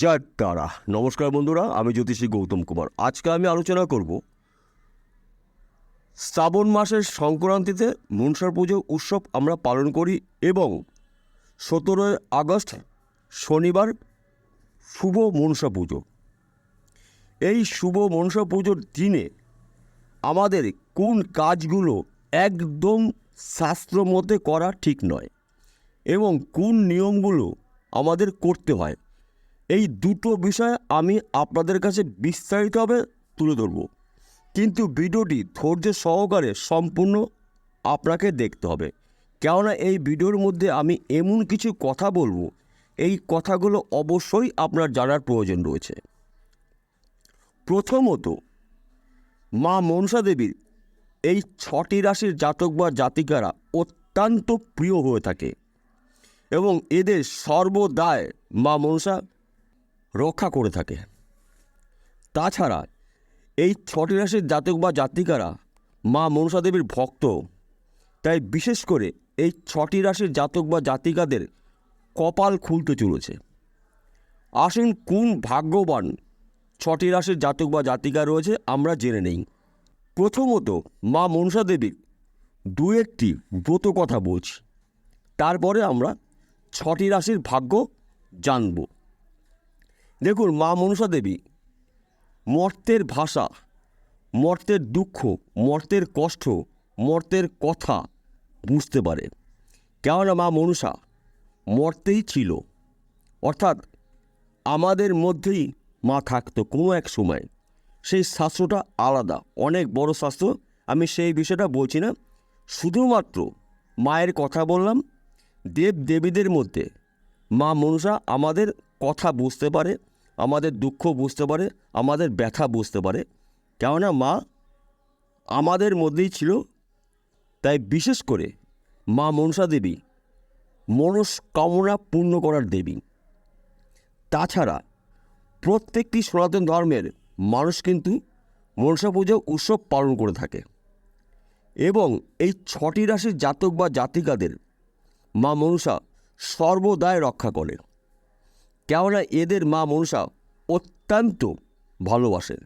যার তারা। নমস্কার বন্ধুরা, আমি জ্যোতিষী গৌতম কুমার। আজকে আমি আলোচনা করব শ্রাবণ মাসের সংক্রান্তিতে মনসার পুজো উৎসব আমরা পালন করি এবং সতেরোই আগস্ট শনিবার শুভ মনসা পুজো। এই শুভ মনসা পুজোর দিনে আমাদের কোন কাজগুলো একদম শাস্ত্র মতে করা ঠিক নয় এবং কোন নিয়মগুলো আমাদের করতে হয়। এই দুটো বিষয় আমি আপনাদের কাছে বিস্তারিতভাবে তুলে ধরব। কিন্তু ভিডিওটি ধৈর্য সহকারে সম্পূর্ণ আপনাকে দেখতে হবে। কেননা এই ভিডিওর মধ্যে আমি এমন কিছু কথা বলব। এই কথাগুলো অবশ্যই আপনার জানার প্রয়োজন রয়েছে। প্রথমত, মা মনসা দেবীর এই ছটি রাশির জাতক বা জাতিকারা অত্যন্ত প্রিয় হয়ে থাকে। এবং এদের সর্বদায় মা মনসা রক্ষা করে থাকে। তাছাড়া এই ছটি রাশির জাতক বা জাতিকারা মা মনসা দেবীর ভক্ত। তাই বিশেষ করে এই ছটি রাশির জাতক বা জাতিকাদের কপাল খুলতে চলেছে। আসুন কোন ভাগ্যবান ছটি রাশির জাতক বা জাতিকা রয়েছে আমরা জেনে নেই। প্রথমত মা মনসা দেবীর দু একটি ব্রত কথা বলছি। তারপরে আমরা ছটি রাশির ভাগ্য জানব। দেখুন মা মনসা দেবী, মর্তের ভাষা, মর্তের দুঃখ, মর্তের কষ্ট, মর্তের কথা বুঝতে পারে। কেননা মা মনসা মর্তেই ছিল। অর্থাৎ আমাদের মধ্যেই মা থাকতো কোনো এক সময়। সেই শাস্ত্রটা আলাদা, অনেক বড় শাস্ত্র। আমি সেই বিষয়টা বলছি না। শুধুমাত্র মায়ের কথা বললাম দেব দেবীদের মধ্যে মা মনসা আমাদের কথা বুঝতে পারে। আমাদের দুঃখ বুঝতে পারে, আমাদের ব্যথা বুঝতে পারে। কেননা মা আমাদের মধ্যেই ছিল, তাই বিশেষ করে মা মনসা দেবী মনস্কামনা পূর্ণ করার দেবী। তাছাড়া প্রত্যেকটি সনাতন ধর্মের মানুষ কিন্তু মনসা পুজো উৎসব পালন করে থাকে এবং এই ছটি রাশির জাতক বা জাতিকাদের মা মনসা সর্বদায় রক্ষা করে। কেননা এদের মা মনসা অত্যন্ত ভালোবাসেন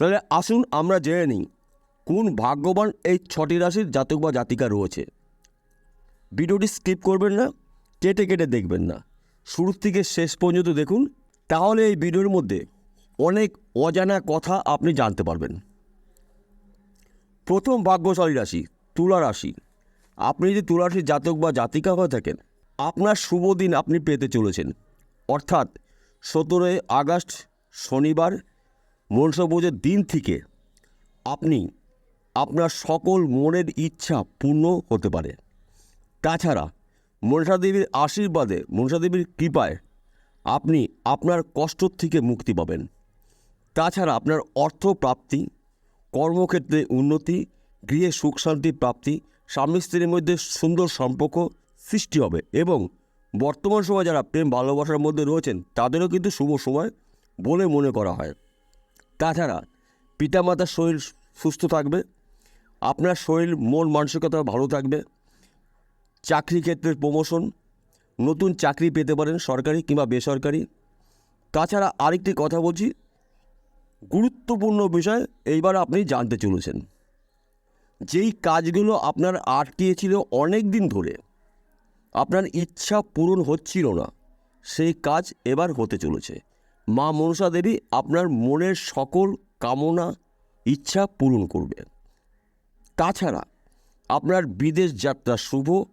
তাহলে আসুন আমরা জেনে নিই, কোন ভাগ্যবান এই ছটি রাশির জাতক বা জাতিকা রয়েছে। ভিডিওটি স্কিপ করবেন না, কেটে কেটে দেখবেন না। শুরু থেকে শেষ পর্যন্ত দেখুন, তাহলে এই ভিডিওর মধ্যে অনেক অজানা কথা আপনি জানতে পারবেন। প্রথম ভাগ্যশালী রাশি, তুলা রাশি। আপনি যদি তুলা রাশির জাতক বা জাতিকা হয়ে থাকেন আপনার শুভ দিন আপনি পেতে চলেছেন। অর্থাৎ সতেরোই আগস্ট শনিবার মনসা পুজোর দিন থেকে আপনি আপনার সকল মনের ইচ্ছা পূর্ণ হতে পারে। তাছাড়া মনসা দেবীর আশীর্বাদে, মনসা দেবীর কৃপায় আপনি আপনার কষ্ট থেকে মুক্তি পাবেন। তাছাড়া আপনার অর্থ প্রাপ্তি কর্মক্ষেত্রে উন্নতি, গৃহে সুখ শান্তি প্রাপ্তি স্বামী স্ত্রীর মধ্যে সুন্দর সম্পর্ক সৃষ্টি হবে এবং বর্তমান সময় যারা প্রেম ভালোবাসার মধ্যে রয়েছেন, তাদেরও কিন্তু শুভ সময় বলে মনে করা হয়। তাছাড়া পিতামাতার শরীর সুস্থ থাকবে, আপনার শরীর, মন, মানসিকতা ভালো থাকবে, চাকরি ক্ষেত্রে প্রমোশন নতুন চাকরি পেতে পারেন সরকারি কিংবা বেসরকারি। তাছাড়া আরেকটি কথা বলছি, গুরুত্বপূর্ণ বিষয় এইবার আপনি জানতে চলেছেন। যেই কাজগুলো আপনার আটকিয়েছিল অনেক দিন ধরে আপনার ইচ্ছা পূরণ হচ্ছিল না। সেই কাজ এবার হতে চলেছে। মা মনসা দেবী আপনার মনের সকল কামনা, ইচ্ছা পূরণ করবে। তাছাড়া আপনার বিদেশ যাত্রা শুভ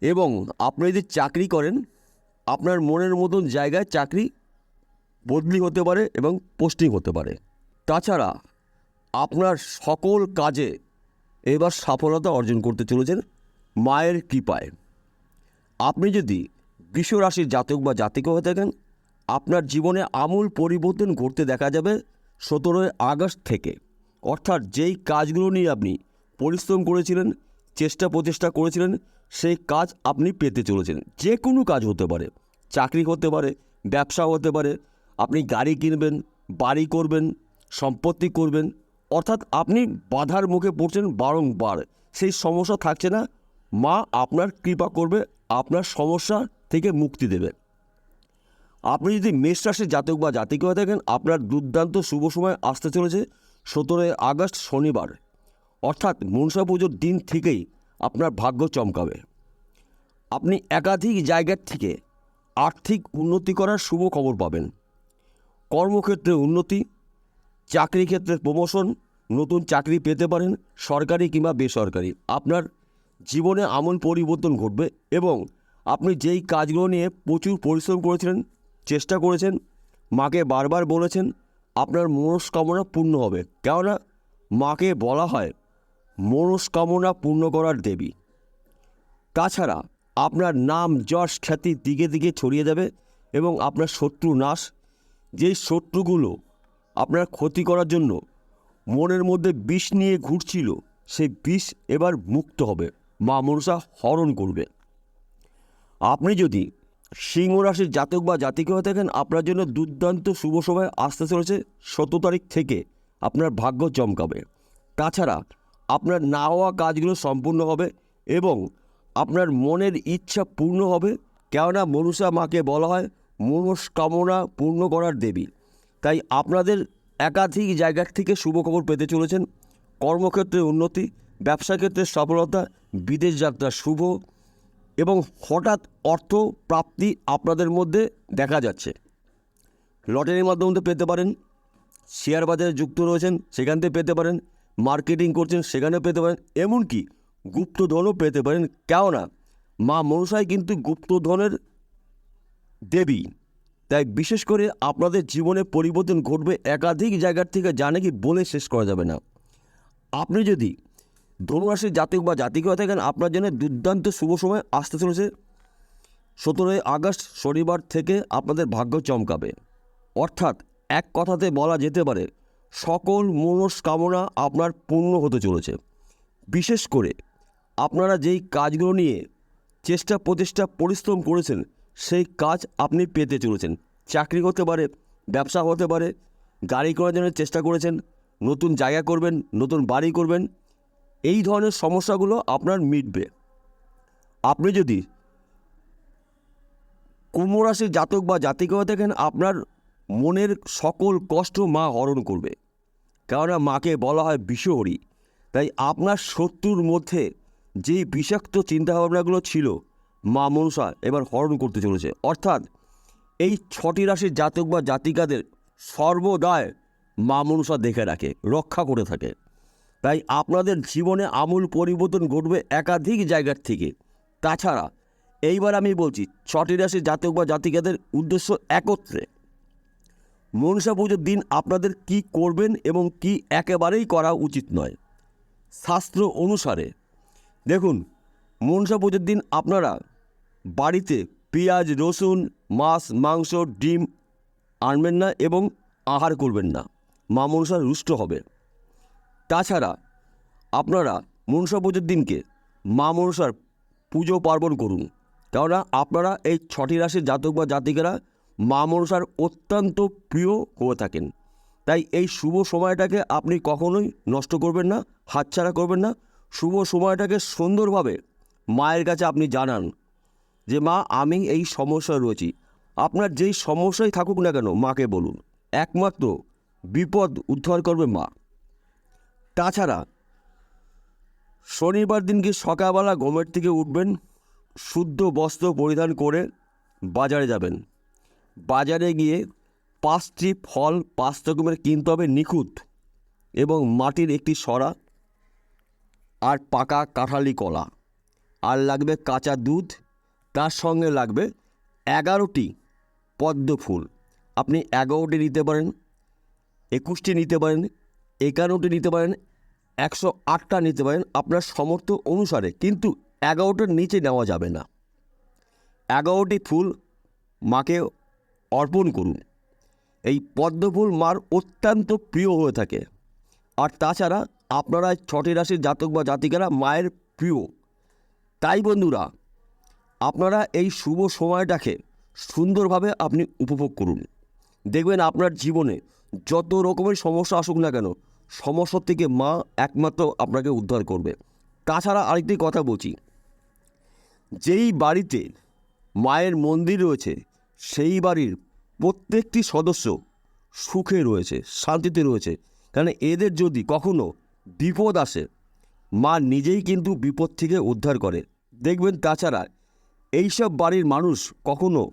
এবং আপনি যদি চাকরি করেন, আপনার মনের মতন জায়গায় চাকরি বদলি হতে পারে এবং পোস্টিং হতে পারে। তাছাড়া আপনার সকল কাজে এবার সফলতা অর্জন করতে চলেছেন। মায়ের কৃপায়। আপনি যদি রাশির জাতক বা জাতিক হয়ে থাকেন, আপনার জীবনে আমূল পরিবর্তন ঘটতে দেখা যাবে সতেরোই আগস্ট থেকে। অর্থাৎ যেই কাজগুলো নিয়ে আপনি পরিশ্রম করেছিলেন, চেষ্টা প্রচেষ্টা করেছিলেন, সেই কাজ আপনি পেতে চলেছেন। যে কোনো কাজ হতে পারে। চাকরি হতে পারে, ব্যবসা হতে পারে, আপনি গাড়ি কিনবেন, বাড়ি করবেন, সম্পত্তি করবেন, অর্থাৎ আপনি বাধার মুখে পড়ছেন বারংবার। সেই সমস্যা থাকছে না মা আপনার কৃপা করবে, আপনার সমস্যা থেকে মুক্তি দেবে। আপনি যদি মেষ রাশির জাতক বা জাতিক হয়ে থাকেন, আপনার দুর্দান্ত শুভ সময় আসতে চলেছে সতেরোই আগস্ট শনিবার। অর্থাৎ মনসা পুজোর দিন থেকেই আপনার ভাগ্য চমকাবে। আপনি একাধিক জায়গার থেকে আর্থিক উন্নতি করার শুভ খবর পাবেন। কর্মক্ষেত্রে উন্নতি চাকরি ক্ষেত্রে প্রমোশন নতুন চাকরি পেতে পারেন, সরকারি কিংবা বেসরকারি। আপনার জীবনে আমূল পরিবর্তন ঘটবে এবং আপনি যেই কাজগুলো নিয়ে প্রচুর পরিশ্রম করেছিলেন, চেষ্টা করেছেন, মাকে বারবার বলেছেন, আপনার মনস্কামনা পূর্ণ হবে। কেননা, মাকে বলা হয়, মনস্কামনা পূর্ণ করার দেবী। তাছাড়া, আপনার নাম, যশ, খ্যাতি দিকে দিকে ছড়িয়ে যাবে এবং আপনার শত্রু নাশ। যেই শত্রুগুলো আপনার ক্ষতি করার জন্য মনের মধ্যে বিষ নিয়ে ঘুরছিল, সেই বিষ এবার মুক্ত হবে। মা মনসা হরণ করবে আপনি যদি সিংহ রাশির জাতক বা জাতিকে হয়ে থাকেন, আপনার জন্য দুর্দান্ত শুভ সময় আসতে চলেছে সতেরো তারিখ থেকে আপনার ভাগ্য চমকাবে। তাছাড়া আপনার না হওয়া কাজগুলো সম্পূর্ণ হবে এবং আপনার মনের ইচ্ছা পূর্ণ হবে, কেননা মনুষা মাকে বলা হয় মনস্কামনা পূর্ণ করার দেবী। তাই আপনাদের একাধিক জায়গার থেকে শুভ খবর পেতে চলেছেন। কর্মক্ষেত্রে উন্নতি, ব্যবসা ক্ষেত্রে সফলতা বিদেশ যাত্রা শুভ এবং হঠাৎ অর্থ প্রাপ্তি আপনাদের মধ্যে দেখা যাচ্ছে। লটারির মাধ্যমে পেতে পারেন, শেয়ার বাজারে যুক্ত রয়েছেন, সেখান থেকে পেতে পারেন, মার্কেটিং করছেন, সেখানেও পেতে পারেন, এমনকি গুপ্তধনও পেতে পারেন। কেননা, মা মনসাই কিন্তু গুপ্তধনের দেবী। তাই বিশেষ করে আপনাদের জীবনে পরিবর্তন ঘটবে একাধিক জায়গার থেকে জানে কি বলে শেষ করা যাবে না। আপনি যদি ধনুরাশির জাতক বা জাতিক হয়ে থাকেন, আপনার জন্য দুর্দান্ত শুভ সময় আসতে চলেছে। সতেরোই আগস্ট শনিবার থেকে আপনাদের ভাগ্য চমকাবে। অর্থাৎ এক কথাতে বলা যেতে পারে, সকল মনস্কামনা আপনার পূর্ণ হতে চলেছে। বিশেষ করে আপনারা যেই কাজগুলো নিয়ে চেষ্টা প্রচেষ্টা পরিশ্রম করেছেন, সেই কাজ আপনি পেতে চলেছেন। চাকরি হতে পারে, ব্যবসা হতে পারে, গাড়ি করার জন্য চেষ্টা করেছেন, নতুন জায়গা করবেন, নতুন বাড়ি করবেন এই ধরনের সমস্যাগুলো আপনার মিটবে। আপনি যদি কুম্ভ রাশির জাতক বা জাতিকা হয়ে থাকেন, আপনার মনের সকল কষ্ট মা হরণ করবে। কেননা মাকে বলা হয় বিষহরি। তাই আপনার শত্রুর মধ্যে যেই বিষাক্ত চিন্তাভাবনাগুলো ছিল, মা মনসা এবার হরণ করতে চলেছে। অর্থাৎ এই ছটি রাশির জাতক বা জাতিকাদের সর্বদায় মা মনসা দেখে রাখে, রক্ষা করে থাকে। তাই আপনাদের জীবনে আমূল পরিবর্তন ঘটবে একাধিক জায়গার থেকে। তাছাড়া, এইবার আমি বলছি, ছটি রাশির জাতক বা জাতিকাদের উদ্দেশ্য একত্রে। মনসা পুজোর দিন আপনাদের কি করবেন এবং কি একেবারেই করা উচিত নয়। শাস্ত্র অনুসারে, দেখুন, মনসা পুজোর দিন আপনারা বাড়িতে পেঁয়াজ, রসুন, মাছ, মাংস, ডিম আনবেন না এবং আহার করবেন না। মা মনসা রুষ্ট হবে। তাছাড়া আপনারা মনসা পুজোর দিনকে মা মনসার পুজো পার্বণ করুন। কেননা আপনারা এই ছটি রাশির জাতক বা জাতিকেরা মা মনসার অত্যন্ত প্রিয় হয়ে থাকেন। তাই এই শুভ সময়টাকে আপনি কখনোই নষ্ট করবেন না, হাতছাড়া করবেন না। শুভ সময়টাকে সুন্দরভাবে মায়ের কাছে আপনি জানান যে, মা, আমি এই সমস্যায় রয়েছি। আপনার যেই সমস্যাই থাকুক না কেন, মাকে বলুন। একমাত্র বিপদ উদ্ধার করবে মা। তাছাড়া, শনিবার দিনকে সকালবেলা ঘুমের থেকে উঠবেন? শুদ্ধ বস্ত্র পরিধান করে বাজারে যাবেন। বাজারে গিয়ে পাঁচটি ফল, পাঁচ রকমের কিনতে হবে নিখুঁত এবং মাটির একটি সরা আর পাকা কাঁঠালি কলা। আর লাগবে কাঁচা দুধ, তার সঙ্গে লাগবে এগারোটি পদ্ম ফুল। আপনি এগারোটি নিতে পারেন, একুশটি নিতে পারেন একান্নটি নিতে পারেন, একশো আটটা নিতে পারেন আপনার সমর্থ অনুসারে, কিন্তু এগারোটার নিচে নেওয়া যাবে না। এগারোটি ফুল মাকে অর্পণ করুন। এই পদ্মফুল মার অত্যন্ত প্রিয় হয়ে থাকে। আর তাছাড়া আপনারা ছটি রাশির জাতক বা জাতিকারা মায়ের প্রিয়। তাই বন্ধুরা, আপনারা এই শুভ সময়টাকে সুন্দরভাবে আপনি উপভোগ করুন। দেখবেন আপনার জীবনে যত রকমের সমস্যা আসুক না কেন সমস্যা থেকে মা একমাত্র আপনাকে উদ্ধার করবে। তাছাড়া আরেকটি কথা বলছি, যেই বাড়িতে মায়ের মন্দির রয়েছে, সেই বাড়ির প্রত্যেকটি সদস্য সুখে রয়েছে, শান্তিতে রয়েছে। কারণ এদের যদি কখনো বিপদ আসে, মা নিজেই কিন্তু বিপদ থেকে উদ্ধার করে। দেখবেন তাছাড়া এইসব বাড়ির মানুষ কখনো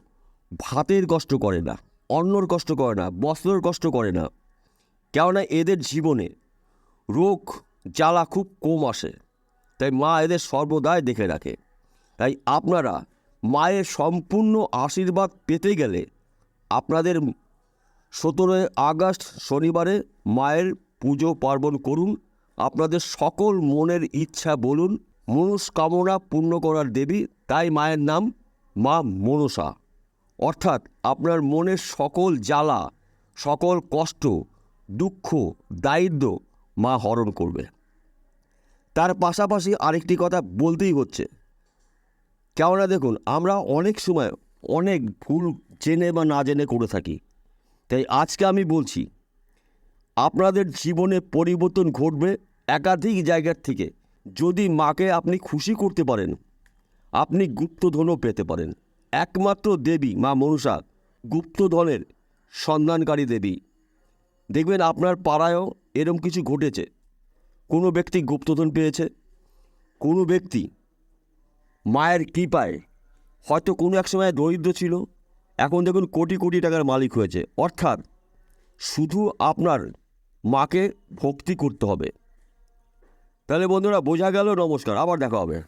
ভাতের কষ্ট করে না। অন্নর কষ্ট করে না বস্ত্রের কষ্ট করে না। কেননা এদের জীবনে রোগ, জ্বালা খুব কম আসে। তাই মা এদের সর্বদাই দেখে রাখে। তাই আপনারা মায়ের সম্পূর্ণ আশীর্বাদ পেতে গেলে আপনাদের সতেরোই আগস্ট শনিবারে মায়ের পুজো পার্বণ করুন। আপনাদের সকল মনের ইচ্ছা বলুন, মনস্কামনা পূর্ণ করার দেবী, তাই মায়ের নাম মা মনসা। অর্থাৎ আপনার মনের সকল জ্বালা, সকল কষ্ট, দুঃখ, দারিদ্র মা হরণ করবে। তার পাশাপাশি আরেকটি কথা বলতেই হচ্ছে। কেননা দেখুন, আমরা অনেক সময় অনেক ভুল জেনে বা না জেনে করে থাকি। তাই আজকে আমি বলছি, আপনাদের জীবনে পরিবর্তন ঘটবে একাধিক জায়গার থেকে। যদি মাকে আপনি খুশি করতে পারেন, আপনি গুপ্তধনও পেতে পারেন। একমাত্র দেবী মা মনসা গুপ্তধনের সন্ধানকারী দেবী। দেখবেন আপনার পাড়ায়ও এরম কিছু ঘটেছে। কোনো ব্যক্তি গুপ্তধন পেয়েছে, কোনো ব্যক্তি মায়ের কৃপায় হয়তো কোনো এক সময় দরিদ্র ছিল। এখন দেখুন কোটি কোটি টাকার মালিক হয়েছে। অর্থাৎ শুধু আপনার মাকে ভক্তি করতে হবে। তাহলে বন্ধুরা, বোঝা গেল, নমস্কার। আবার দেখা হবে।